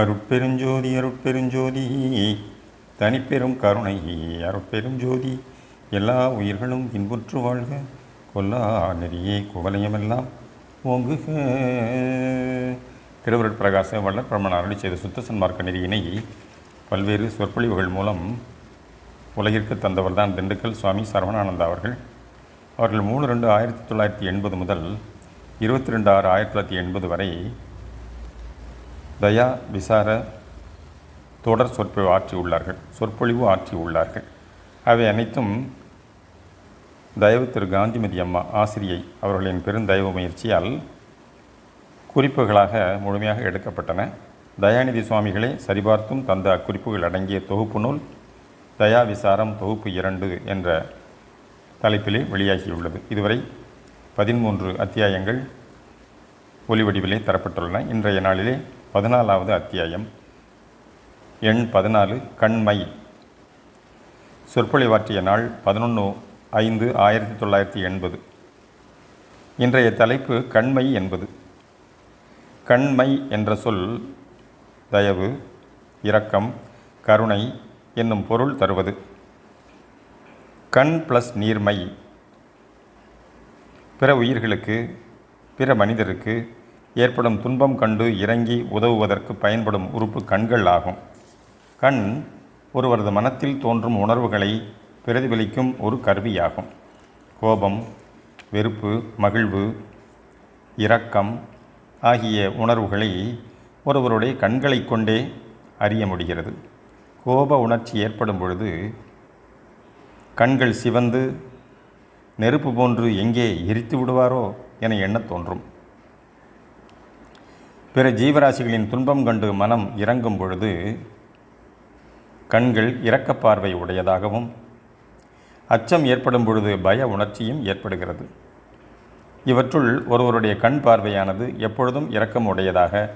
அருட்பெருஞ்சோதி அருட்பெருஞ்சோதி தனிப்பெரும் கருணை அருட்பெருஞ்சோதி எல்லா உயிர்களும் இன்புற்று வாழ்க. கொல்லா நெறியே குவலயமெல்லாம் ஓங்குக. திருவருட் பிரகாச வள்ளற் பிரமண அருளி செய்த சுத்த சன்மார்க்க நெறியினை பல்வேறு சொற்பொழிவுகள் மூலம் உலகிற்கு தந்தவர்தான் திண்டுக்கல் சுவாமி சரவணானந்தா அவர்கள். அவர்கள் மூணு ரெண்டு ஆயிரத்தி தொள்ளாயிரத்தி எண்பது முதல் இருபத்தி ரெண்டு ஆறு ஆயிரத்தி தொள்ளாயிரத்தி எண்பது வரை தயா விசார தொடர் சொற்பொழிவு ஆற்றியுள்ளார்கள் சொற்பொழிவு ஆற்றியுள்ளார்கள் அவை அனைத்தும் தயவு திரு காந்திமதி அம்மா ஆசிரியை அவர்களின் பெருந்தயவு முயற்சியால் குறிப்புகளாக முழுமையாக எடுக்கப்பட்டன. தயாநிதி சுவாமிகளை சரிபார்த்தும் தந்த அக்குறிப்புகள் அடங்கிய தொகுப்பு நூல் தயா விசாரம் தொகுப்பு இரண்டு என்ற தலைப்பிலே வெளியாகியுள்ளது. இதுவரை பதிமூன்று அத்தியாயங்கள் ஒலிவடிவிலே தரப்பட்டுள்ளன. இன்றைய நாளிலே பதினாலாவது அத்தியாயம். எண் பதினாலு கண்மை சொற்பொழிவாற்றிய நாள் பதினொன்று ஐந்து ஆயிரத்தி தொள்ளாயிரத்தி எண்பது. இன்றைய தலைப்பு கண்மை என்பது. கண்மை என்ற சொல் தயவு இரக்கம் கருணை என்னும் பொருள் தருவது. கண் ப்ளஸ் நீர்மை. பிற உயிர்களுக்கு பிற மனிதருக்கு ஏற்படும் துன்பம் கண்டு இறங்கி உதவுவதற்கு பயன்படும் உறுப்பு கண்கள் ஆகும். கண் ஒருவரது மனத்தில் தோன்றும் உணர்வுகளை பிரதிபலிக்கும் ஒரு கருவியாகும். கோபம் வெறுப்பு மகிழ்வு இரக்கம் ஆகிய உணர்வுகளை ஒருவருடைய கண்களை கொண்டே அறிய முடிகிறது. கோப உணர்ச்சி ஏற்படும் பொழுது கண்கள் சிவந்து நெருப்பு போன்று எங்கே எரித்து விடுவாரோ என எண்ணத் தோன்றும். பிற ஜீவராசிகளின் துன்பம் கண்டு மனம் இறங்கும் பொழுது கண்கள் இரக்கப்பார்வை உடையதாகவும் அச்சம் ஏற்படும் பொழுது பய உணர்ச்சியும் ஏற்படுகிறது. இவற்றுள் ஒருவருடைய கண் பார்வையானது எப்பொழுதும் இரக்கம் உடையதாக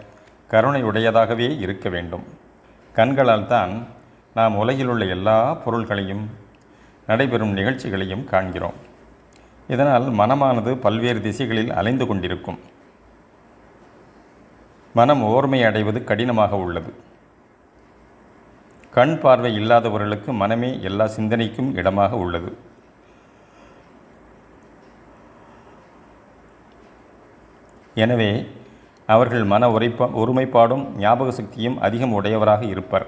கருணை உடையதாகவே இருக்க வேண்டும். கண்களால் தான் நாம் உலகிலுள்ள எல்லா பொருள்களையும் நடைபெறும் நிகழ்ச்சிகளையும் காண்கிறோம். இதனால் மனமானது பல்வேறு திசைகளில் அலைந்து கொண்டிருக்கும். மனம் ஓர்மை அடைவது கடினமாக உள்ளது. கண் பார்வை இல்லாதவர்களுக்கு மனமே எல்லா சிந்தனைக்கும் இடமாக உள்ளது. எனவே அவர்கள் மன உரைப்பா ஒருமைப்பாடும் ஞாபக சக்தியும் அதிகம் உடையவராக இருப்பர்.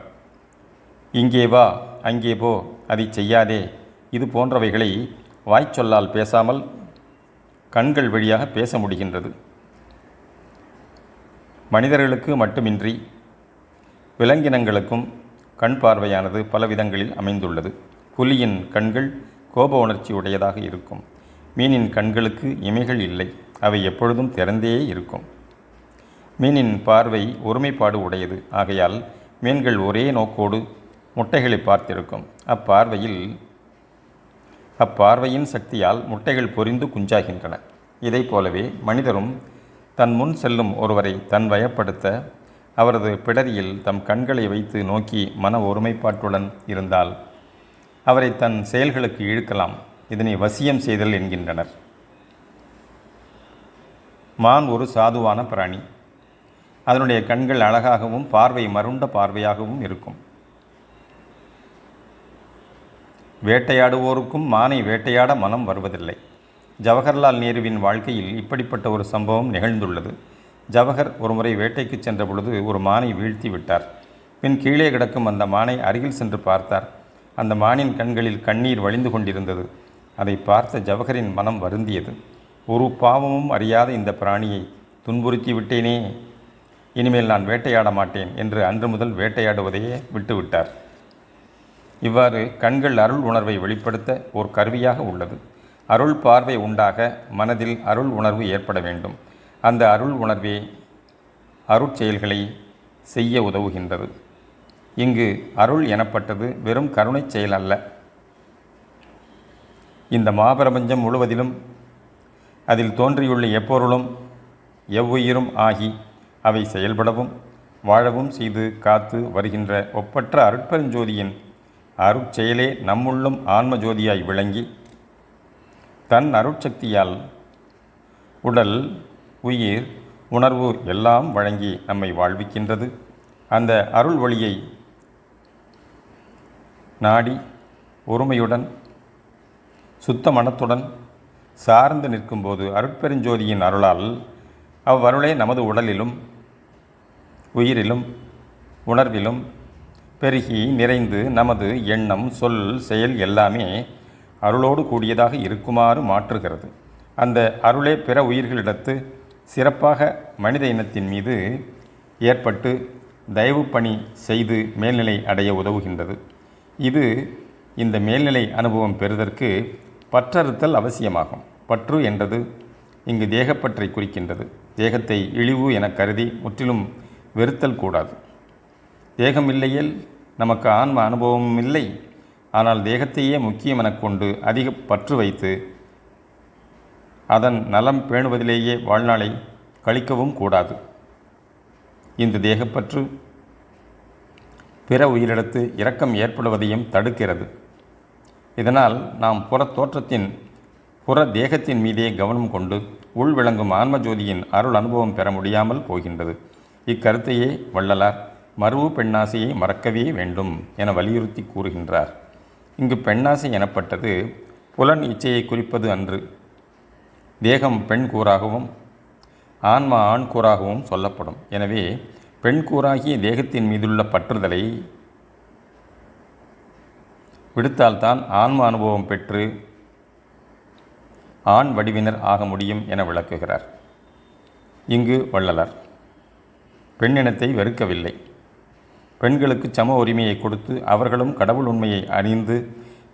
இங்கே வா அங்கே போ அதை செய்யாதே. இது போன்றவைகளை வாய்ச்சொல்லால் பேசாமல் கண்கள் வழியாக பேச முடிகின்றது. மனிதர்களுக்கு மட்டுமின்றி விலங்கினங்களுக்கும் கண் பார்வையானது பல விதங்களில் அமைந்துள்ளது. புலியின் கண்கள் கோப உணர்ச்சி உடையதாக இருக்கும். மீனின் கண்களுக்கு இமைகள் இல்லை. அவை எப்பொழுதும் திறந்தே இருக்கும். மீனின் பார்வை ஒருமைப்பாடு உடையது. ஆகையால் மீன்கள் ஒரே நோக்கோடு முட்டைகளை பார்த்திருக்கும். அப்பார்வையில் அப்பார்வையின் சக்தியால் முட்டைகள் பொரிந்து குஞ்சாகின்றன. இதைப் போலவே மனிதரும் தன் முன் செல்லும் ஒருவரை தன் வயப்படுத்த அவரது பிடரியில் தம் கண்களை வைத்து நோக்கி மன ஒருமைப்பாட்டுடன் இருந்தால் அவரை தன் செயல்களுக்கு இழுக்கலாம். இதனை வசியம் செய்தல் என்கின்றனர். மான் ஒரு சாதுவான பிராணி. அதனுடைய கண்கள் அழகாகவும் பார்வை மருண்ட பார்வையாகவும் இருக்கும். வேட்டையாடுவோருக்கும் மானை வேட்டையாட மனம் வருவதில்லை. ஜவஹர்லால் நேருவின் வாழ்க்கையில் இப்படிப்பட்ட ஒரு சம்பவம் நிகழ்ந்துள்ளது. ஜவஹர் ஒருமுறை வேட்டைக்கு சென்ற பொழுது ஒரு மானை வீழ்த்தி விட்டார். பின் கீழே கிடக்கும் அந்த மானை அருகில் சென்று பார்த்தார். அந்த மானின் கண்களில் கண்ணீர் வழிந்து கொண்டிருந்தது. அதை பார்த்த ஜவஹரின் மனம் வருந்தியது. ஒரு பாவமும் அறியாத இந்த பிராணியை துன்புறுத்தி விட்டேனே இனிமேல் நான் வேட்டையாட மாட்டேன் என்று அன்று முதல் வேட்டையாடுவதையே விட்டுவிட்டார். இவ்வாறு கண்கள் அருள் உணர்வை வெளிப்படுத்த ஒரு கருவியாக உள்ளது. அருள் பார்வை உண்டாக மனதில் அருள் உணர்வு ஏற்பட வேண்டும். அந்த அருள் உணர்வே அருட்செயல்களை செய்ய உதவுகின்றது. இங்கு அருள் எனப்பட்டது வெறும் கருணை செயல் அல்ல. இந்த மாபிரபஞ்சம் முழுவதிலும் அதில் தோன்றியுள்ள எப்பொருளும் எவ்வுயிரும் ஆகி அவை செயல்படவும் வாழவும் செய்து காத்து வருகின்ற ஒப்பற்ற அருட்பெருஞ்சோதியின் அருட்செயலே நம்முள்ளும் ஆன்ம ஜோதியாய் விளங்கி தன் அருட்சக்தியால் உடல் உயிர் உணர்வு எல்லாம் வழங்கி நம்மை வாழ்விக்கின்றது. அந்த அருள் வழியை நாடி ஒருமையுடன் சுத்த மனத்துடன் சார்ந்து நிற்கும்போது அருட்பெருஞ்சோதியின் அருளால் அவ்வருளே நமது உடலிலும் உயிரிலும் உணர்விலும் பெருகி நிறைந்து நமது எண்ணம் சொல் செயல் எல்லாமே அருளோடு கூடியதாக இருக்குமாறு மாற்றுகிறது. அந்த அருளே பிற உயிர்களிடத்து சிறப்பாக மனித இனத்தின் மீது ஏற்பட்டு தயவு பணி செய்து மேல்நிலை அடைய உதவுகின்றது. இது இந்த மேல்நிலை அனுபவம் பெறுதற்கு பற்றறுத்தல் அவசியமாகும். பற்று என்றது இங்கு தேகப்பற்றை குறிக்கின்றது. தேகத்தை இழிவு என கருதி முற்றிலும் வெறுத்தல் கூடாது. தேகம் இல்லையேல் நமக்கு ஆன்ம அனுபவமும் இல்லை. ஆனால் தேகத்தையே முக்கியம் எனக் கொண்டு அதிக பற்று வைத்து அதன் நலம் பேணுவதிலேயே வாழ்நாளை கழிக்கவும் கூடாது. இந்த தேகப்பற்று பிற உயிரிடத்து இரக்கம் ஏற்படுவதையும் தடுக்கிறது. இதனால் நாம் புற தோற்றத்தின் புற தேகத்தின் மீதே கவனம் கொண்டு உள் விளங்கும் ஆன்மஜோதியின் அருள் அனுபவம் பெற முடியாமல் போகின்றது. இக்கருத்தையே வள்ளலார் மருவு பெண்ணாசையை மறக்கவே வேண்டும் என வலியுறுத்தி கூறுகின்றார். இங்கு பெண்ணாசை எனப்பட்டது புலன் இச்சையை குறிப்பது அன்று. தேகம் பெண் கூறாகவும் ஆன்மா ஆண் கூறாகவும் சொல்லப்படும். எனவே பெண் கூறாகிய தேகத்தின் மீதுள்ள பற்றுதலை விடுத்தால்தான் ஆன்ம அனுபவம் பெற்று ஆண் வடிவினர் ஆக முடியும் என விளக்குகிறார். இங்கு வள்ளலார். பெண்ணினத்தை வெறுக்கவில்லை. பெண்களுக்கு சம உரிமையை கொடுத்து அவர்களும் கடவுள் உண்மையை அறிந்து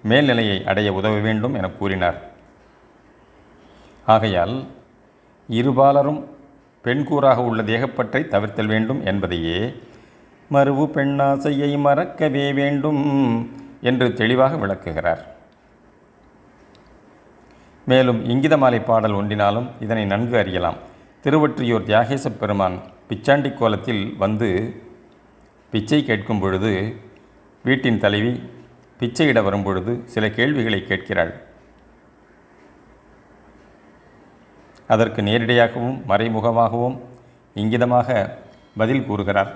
மேல்நிலையை அடைய உதவ வேண்டும் என கூறினார். ஆகையால் இருபாலரும் பெண்கூறாக உள்ள தேகப்பற்றை தவிர்த்தல் வேண்டும் என்பதையே மறுவு பெண்ணாசையை மறக்கவே வேண்டும் என்று தெளிவாக விளக்குகிறார். மேலும் இங்கிதமாலை பாடல் ஒன்றினாலும் இதனை நன்கு அறியலாம். திருவொற்றியூர் தியாகேசப் பெருமான் பிச்சாண்டி கோலத்தில் வந்து பிச்சை கேட்கும் பொழுது வீட்டின் தலைவி பிச்சையிட வரும் பொழுது சில கேள்விகளை கேட்கிறாள். அதற்கு நேரடியாகவும் மறைமுகமாகவும் இங்கிதமாக பதில் கூறுகிறார்.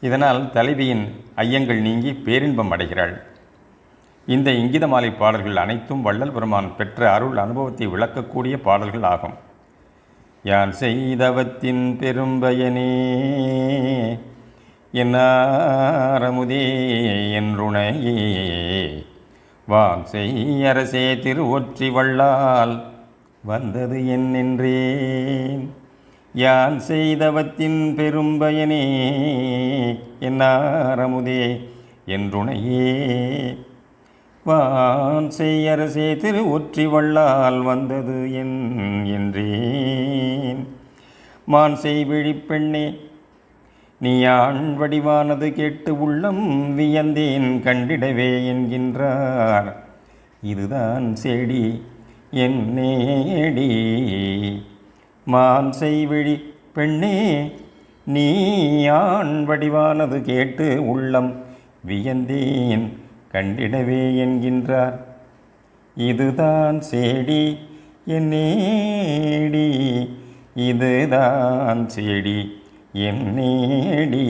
இதனால் தலைவியின் ஐயங்கள் நீங்கி பேரின்பம் அடைகிறாள். இந்த இங்கிதமாலை பாடல்கள் அனைத்தும் வள்ளல் பெருமான் பெற்ற அருள் அனுபவத்தை விளக்கக்கூடிய பாடல்கள் ஆகும். யான் செய்தவத்தின் பெரும்பயனே என்னாரமுதே என்றுணையே வான் செய்யரசே திருவொற்றி வள்ளால் வந்தது என்னென்றேன். யான் செய்தவத்தின் பெரும்பயனே என்னாரமுதே என்றுணையே. வான் செய்யரசே திரு ஒற்றி வள்ளால் வந்தது என் என்றேன். மான் செய் விழிப்பெண்ணே நீ ஆண் வடிவானது கேட்டு உள்ளம் வியந்தேன் கண்டிடவே என்கின்றார். இதுதான் செடி என் நேடி. மான் செய்விழி பெண்ணே நீ ஆண் வடிவானது கேட்டு உள்ளம் வியந்தேன் கண்டிடவே என்கின்றார். இதுதான் செடி என் நேடி. இதுதான் செடி. என் நேடி.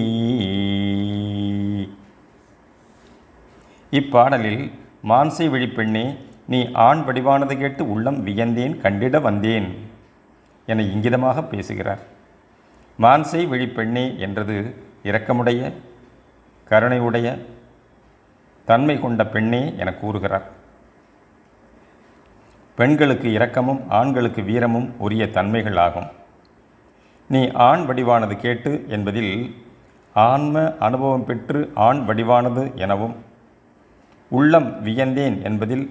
இப்பாடலில் மான்சை விழிப்பெண்ணே நீ ஆண் வடிவானது கேட்டு உள்ளம் வியந்தேன் கண்டிட வந்தேன் என இங்கிதமாக பேசுகிறார். மான்சை விழிப்பெண்ணே என்றது இரக்கமுடைய கருணையுடைய தன்மை கொண்ட பெண்ணே என கூறுகிறார். பெண்களுக்கு இரக்கமும் ஆண்களுக்கு வீரமும் உரிய தன்மைகள் ஆகும் நீ ஆண் வடிவானது கேட்டு என்பதில் ஆன்ம அனுபவம் பெற்று ஆண் வடிவானது எனவும் உள்ளம் வியந்தேன் என்பதில்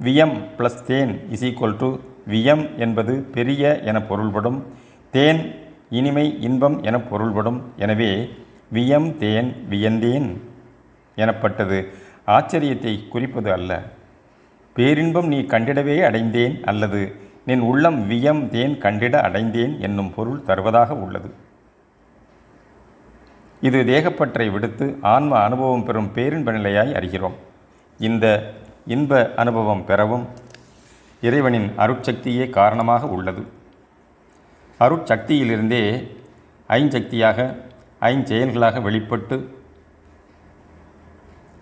வியம் ப்ளஸ் தேன் இஸ் ஈக்குவல் டு வியம் என்பது பெரிய என பொருள்படும் தேன் இனிமை இன்பம் என பொருள்படும் எனவே வியம் தேன் வியந்தேன் எனப்பட்டது. ஆச்சரியத்தை குறிப்பது அல்ல. பேரின்பம் நீ கண்டிடவே அடைந்தேன் அல்லது நின் உள்ளம் வியம் தேன் கண்டிட அடைந்தேன் என்னும் பொருள் தருவதாக உள்ளது. இது தேகப்பற்றை விடுத்து ஆன்ம அனுபவம் பெறும் பேரின்ப நிலையாய் அறிகிறோம். இந்த இன்ப அனுபவம் பெறவும் இறைவனின் அருட்சக்தியே காரணமாக உள்ளது. அருட்சக்தியிலிருந்தே ஐஞ்சக்தியாக ஐஞ்செயல்களாக வெளிப்பட்டு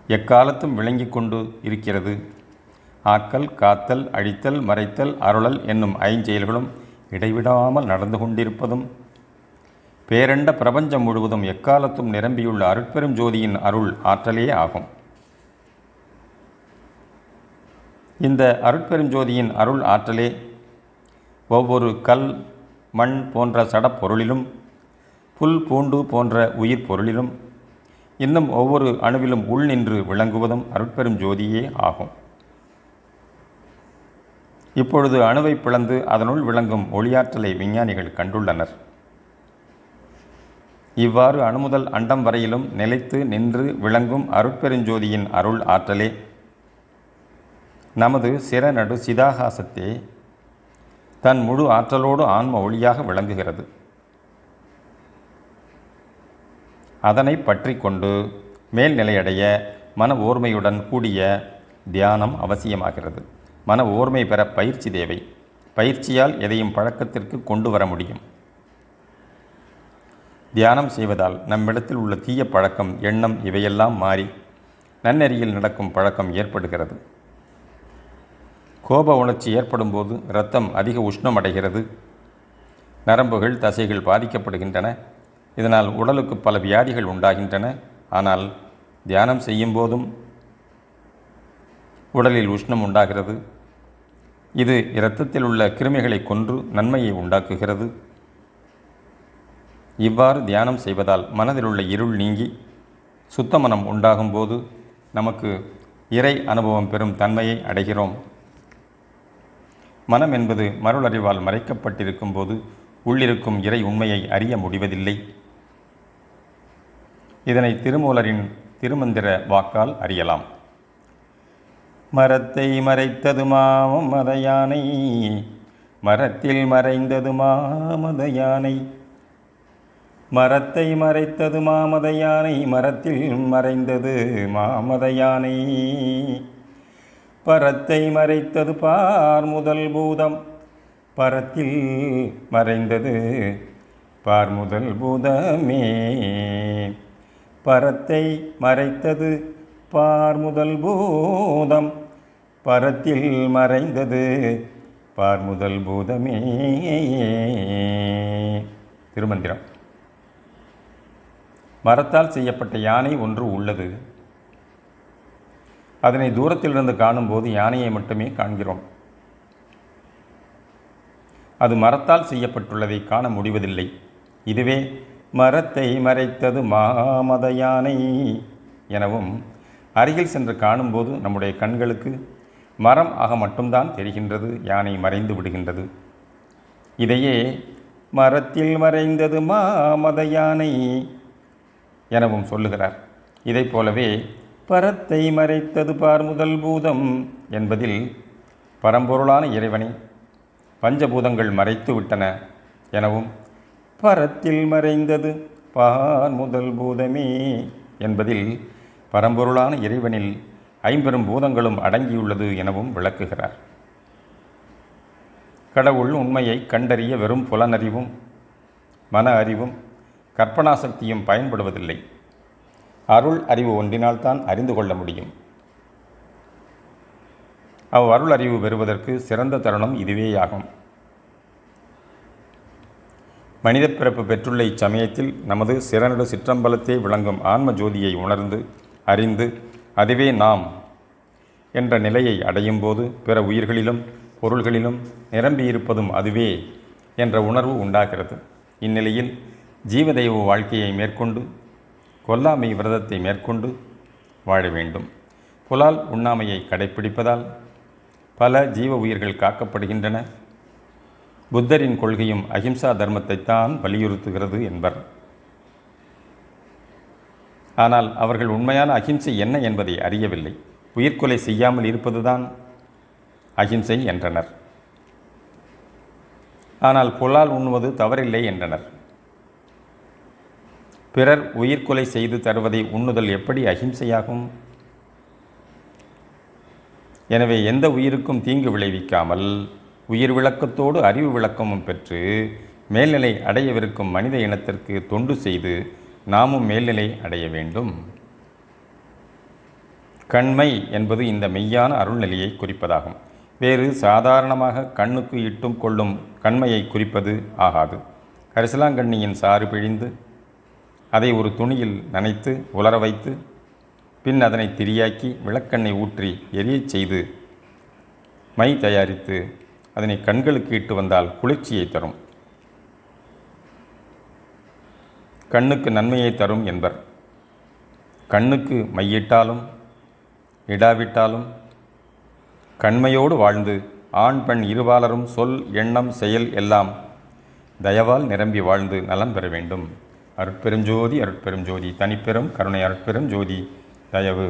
எக்காலத்தும் விளங்கி கொண்டு இருக்கிறது. ஆக்கல் காத்தல் அழித்தல் மறைத்தல் அருளல் என்னும் ஐஞ்செயல்களும் இடைவிடாமல் நடந்து கொண்டிருப்பதும் பேரண்ட பிரபஞ்சம் முழுவதும் எக்காலத்தும் நிரம்பியுள்ள அருட்பெரும் ஜோதியின் அருள் ஆற்றலே ஆகும். இந்த அருட்பெருஞ்சோதியின் அருள் ஆற்றலே ஒவ்வொரு கல் மண் போன்ற சடப்பொருளிலும் புல் பூண்டு போன்ற உயிர் பொருளிலும் இன்னும் ஒவ்வொரு அணுவிலும் உள் நின்று விளங்குவதும் அருட்பெரும் ஜோதியே ஆகும். இப்பொழுது அணுவை பிளந்து அதனுள் விளங்கும் ஒளியாற்றலை விஞ்ஞானிகள் கண்டுள்ளனர். இவ்வாறு அணுமுதல் அண்டம் வரையிலும் நிலைத்து நின்று விளங்கும் அருட்பெருஞ்சோதியின் அருள் ஆற்றலே. நமது சிறநடு சிதாகாசத்தே தன் முழு ஆற்றலோடு ஆன்ம ஒளியாக விளங்குகிறது. அதனை பற்றி கொண்டு மேல்நிலையடைய மன ஓர்மையுடன் கூடிய தியானம் அவசியமாகிறது. மன ஓர்மை பெற பயிற்சி தேவை. பயிற்சியால் எதையும் பழக்கத்திற்கு கொண்டு வர முடியும். தியானம் செய்வதால் நம்மிடத்தில் உள்ள தீய பழக்கம் எண்ணம் இவையெல்லாம் மாறி நன்னெறியில் நடக்கும் பழக்கம் ஏற்படுகிறது. கோப உணர்ச்சி ஏற்படும் போது இரத்தம் அதிக உஷ்ணம் அடைகிறது. நரம்புகள் தசைகள் பாதிக்கப்படுகின்றன. இதனால் உடலுக்கு பல வியாதிகள் உண்டாகின்றன. ஆனால் தியானம் செய்யும் போதும் உடலில் உஷ்ணம் உண்டாகிறது. இது இரத்தத்தில் உள்ள கிருமிகளை கொன்று நன்மையை உண்டாக்குகிறது. இவ்வாறு தியானம் செய்வதால் மனதில் உள்ள இருள் நீங்கி சுத்த மனம் உண்டாகும்போது நமக்கு இறை அனுபவம் பெறும் தன்மையை அடைகிறோம். மனம் என்பது மருளறிவால் மறைக்கப்பட்டிருக்கும் போது உள்ளிருக்கும் இறை உண்மையை அறிய முடிவதில்லை. இதனை திருமூலரின் திருமந்திர வாக்கால் அறியலாம். மரத்தை மறைத்தது மாமத யானை மரத்தில் மறைந்தது மாமத யானை மரத்தை மறைத்தது மாமத யானை மரத்தில் மறைந்தது மாமத யானை பரத்தை மறைத்தது பார் முதல் பூதம் பரத்தில் மறைந்தது பார் முதல் பூதமே. பரத்தை மறைத்தது பார் முதல் பூதம் பரத்தில் மறைந்தது. பார் முதல் பூதமே. திருமந்திரம். மரத்தால் செய்யப்பட்ட யானை ஒன்று உள்ளது. அதனை தூரத்திலிருந்து காணும்போது யானையை மட்டுமே காண்கிறோம். அது மரத்தால் செய்யப்பட்டுள்ளதை காண முடிவதில்லை. இதுவே மரத்தை மறைத்தது மாமத யானை எனவும் அருகில் சென்று காணும்போது நம்முடைய கண்களுக்கு மரம் ஆக மட்டும்தான் தெரிகின்றது யானை மறைந்து விடுகின்றது. இதையே மரத்தில் மறைந்தது மாமத யானை எனவும் சொல்லுகிறார். இதைப் போலவே பரத்தை மறைத்தது பார் முதல் பூதம் என்பதில் பரம்பொருளான இறைவனை பஞ்சபூதங்கள் மறைத்து விட்டன எனவும் பரத்தில் மறைந்தது பார் முதல் பூதமே என்பதில் பரம்பொருளான இறைவனில் ஐம்பெரும் பூதங்களும் அடங்கியுள்ளது எனவும் விளக்குகிறார். கடவுள் உண்மையை கண்டறிய வெறும் புலனறிவும் மன அறிவும் கற்பனாசக்தியும் பயன்படுவதில்லை. அருள் அறிவு ஒன்றினால்தான் அறிந்து கொள்ள முடியும். அவ் அருள் அறிவு பெறுவதற்கு சிறந்த தருணம் இதுவேயாகும். மனித பிறப்பு பெற்றுள்ள இச்சமயத்தில் நமது சிறநடு சிற்றம்பலத்தே விளங்கும் ஆன்ம ஜோதியை உணர்ந்து அறிந்து அதுவே நாம் என்ற நிலையை அடையும் போது பிற உயிர்களிலும் பொருள்களிலும் நிரம்பியிருப்பதும் அதுவே என்ற உணர்வு உண்டாகிறது. இந்நிலையில் ஜீவதெய்வ வாழ்க்கையை மேற்கொண்டு கொல்லாமை விரதத்தை மேற்கொண்டு வாழ வேண்டும். புலால் உண்ணாமையை கடைப்பிடிப்பதால் பல ஜீவ உயிர்கள் காக்கப்படுகின்றன. புத்தரின் கொள்கையும் அகிம்சா தர்மத்தைத்தான் வலியுறுத்துகிறது என்பர். ஆனால் அவர்கள் உண்மையான அகிம்சை என்ன என்பதை அறியவில்லை. உயிர்கொலை செய்யாமல் இருப்பதுதான் அகிம்சை என்றனர். ஆனால் புலால் உண்ணுவது தவறில்லை என்றனர். பிறர் உயிர்கொலை செய்து தருவதை உண்ணுதல் எப்படி அகிம்சையாகும் எனவே எந்த உயிருக்கும் தீங்கு விளைவிக்காமல் உயிர் விளக்கத்தோடு அறிவு விளக்கமும் பெற்று மேல்நிலை அடையவிருக்கும் மனித இனத்திற்கு தொண்டு செய்து நாமும் மேல்நிலை அடைய வேண்டும். கண்மை என்பது இந்த மெய்யான அருள்நிலையை குறிப்பதாகும். வேறு சாதாரணமாக கண்ணுக்கு இட்டும் கொள்ளும் கண்மையை குறிப்பது ஆகாது. கரிசலாங்கண்ணியின் சாறு பிழிந்து அதை ஒரு துணியில் நனைத்து உலர வைத்து பின் அதனை திரியாக்கி விளக்கண்ணை ஊற்றி எரியச் செய்து மை தயாரித்து அதனை கண்களுக்கு இட்டு வந்தால் குளிர்ச்சியை தரும். கண்ணுக்கு நன்மையை தரும் என்பர். கண்ணுக்கு மையிட்டாலும் இடாவிட்டாலும் கண்மையோடு வாழ்ந்து ஆண் பெண் இருபாலரும் சொல் எண்ணம் செயல் எல்லாம் தயவால் நிரம்பி வாழ்ந்து நலம் பெற வேண்டும். அருட்பெருஞ்சோதி அருட்பெருஞ்சோதி தனிப்பெரும் கருணை அருட்பெரும் ஜோதி தயவு.